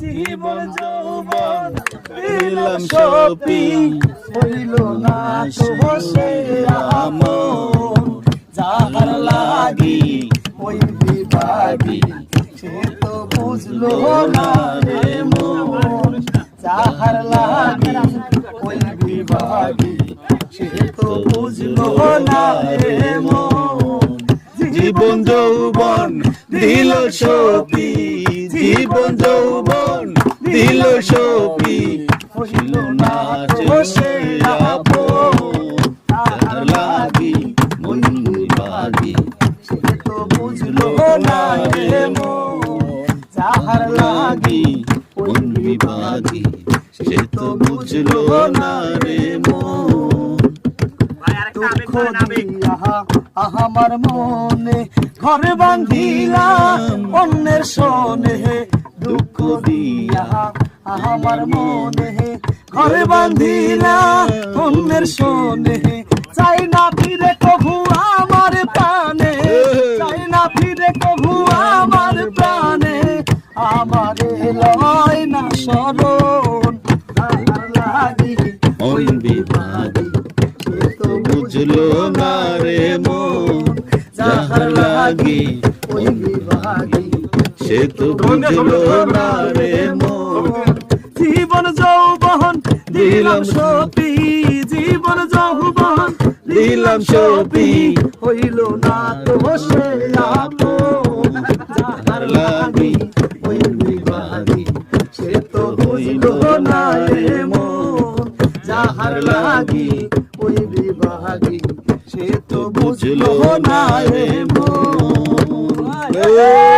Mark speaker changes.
Speaker 1: জীবন যৌবন দিলাম সপি হইল না বসে আমন যাহার লাগি ওই বিভাগী সে তো বুঝলো না রে মন যাহার লাগি ওই বিভাগী দিল সপি জীবন যৌবন দিল সপি হইল না বসে লাগি মন বাগি। সে তো বুঝলো না রে মন। যাহার লাগি
Speaker 2: কোন বিভাগী। সে তো বুঝলো না রে মন।
Speaker 1: দুঃখ দিয়া আমার মনে ঘর বান্ধিলা অন্যের শোনে দুঃখ দিয়া আমার মনে হে ঘর বান্ধিলা অন্যের শোনে চাই না ফিরে কভু আমার
Speaker 2: বুঝলো না রে মন যাহার লাগি
Speaker 1: ওই বিভাগী।
Speaker 2: সে তো বুঝলো না রে মন।
Speaker 1: জীবন যৌবন দিলাম সপি জীবন যৌবন
Speaker 2: দিলাম সপি।
Speaker 1: হইল না তো সে আপন যাহার লাগি ওই বিভাগী। সে তো হইল না রে মন। যাহার লাগি ওই বিভাগী সে তো বুঝলো না রে মন।